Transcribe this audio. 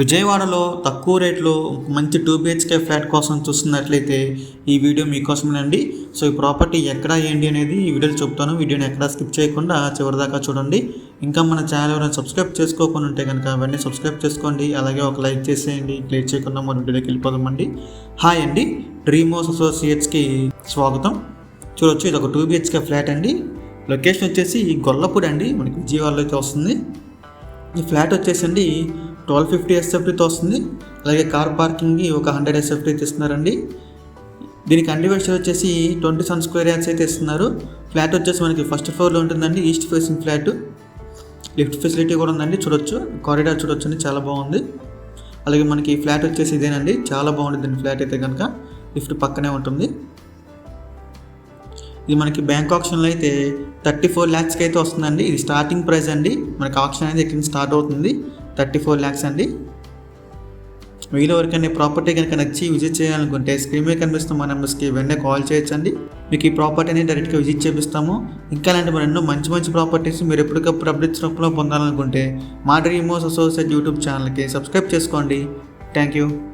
విజయవాడలో తక్కువ రేట్లో మంచి టూ బిహెచ్కే ఫ్లాట్ కోసం చూస్తున్నట్లయితే ఈ వీడియో మీకోసమేనండి. సో ఈ ప్రాపర్టీ ఎక్కడ ఏంటి అనేది ఈ వీడియోలో చెప్తాను. వీడియోని ఎక్కడ స్కిప్ చేయకుండా చివరిదాకా చూడండి. ఇంకా మన ఛానల్ ఎవరైనా సబ్స్క్రైబ్ చేసుకోకుండా ఉంటే కనుక అవన్నీ సబ్స్క్రైబ్ చేసుకోండి. అలాగే ఒక లైక్ చేసేయండి. క్లిక్ చేయకుండా మన వీడియోకి వెళ్ళిపోదామండి. హాయ్ అండి. డ్రీమోస్ అసోసియేట్స్కి స్వాగతం. చూడొచ్చు ఇది ఒక టూ బిహెచ్కే ఫ్లాట్ అండి. లొకేషన్ వచ్చేసి గొల్లపూడి అండి మనకి విజయవాడలో అయితే వస్తుంది. ఈ ఫ్లాట్ వచ్చేసండి ట్వెల్వ్ ఫిఫ్టీ ఎస్ఎఫ్టీతో వస్తుంది. అలాగే కార్ పార్కింగ్కి ఒక హండ్రెడ్ ఎస్ఎఫ్టీ ఇస్తున్నారు దీనికి కండివేషన్ వచ్చేసి ట్వంటీ సెవెన్ స్క్వేర్ యార్డ్స్ అయితే ఇస్తున్నారు. ఫ్లాట్ వచ్చేసి మనకి ఫస్ట్ ఫ్లోర్లో ఉంటుందండి east facing flat. Lift facility కూడా ఉందండి చూడొచ్చు. కారిడార్ చూడొచ్చు అండి చాలా బాగుంది. అలాగే మనకి ఫ్లాట్ వచ్చేసి ఇదేనండి చాలా బాగుంటుంది ఫ్లాట్ అయితే కనుక. లిఫ్ట్ పక్కనే ఉంటుంది. ఇది మనకి బ్యాంక్ ఆప్షన్లో అయితే థర్టీ ఫోర్ ల్యాక్స్కి అయితే వస్తుందండి. ఇది స్టార్టింగ్ ప్రైస్ అండి. మనకి ఆప్షన్ అనేది ఇక్కడ స్టార్ట్ అవుతుంది. థర్టీ ఫోర్ ల్యాక్స్ అండి. మీలో ఎవరికైనా ప్రాపర్టీ కనుక నచ్చి విజిట్ చేయాలనుకుంటే స్క్రీన్ మీద కనిపిస్తున్న మా నెంబర్స్కి వెంటనే కాల్ చేయొచ్చండి. మీకు ఈ ప్రాపర్టీని డైరెక్ట్గా విజిట్ చేపిస్తాము. ఇంకా అలాంటి మరి ఎన్నో మంచి మంచి ప్రాపర్టీస్ మీరు ఎప్పటికప్పుడు అప్డేట్స్ రూపంలో పొందాలనుకుంటే మా డ్రీమోస్ అసోసియేట్ యూట్యూబ్ ఛానల్కి సబ్స్క్రైబ్ చేసుకోండి. Thank you.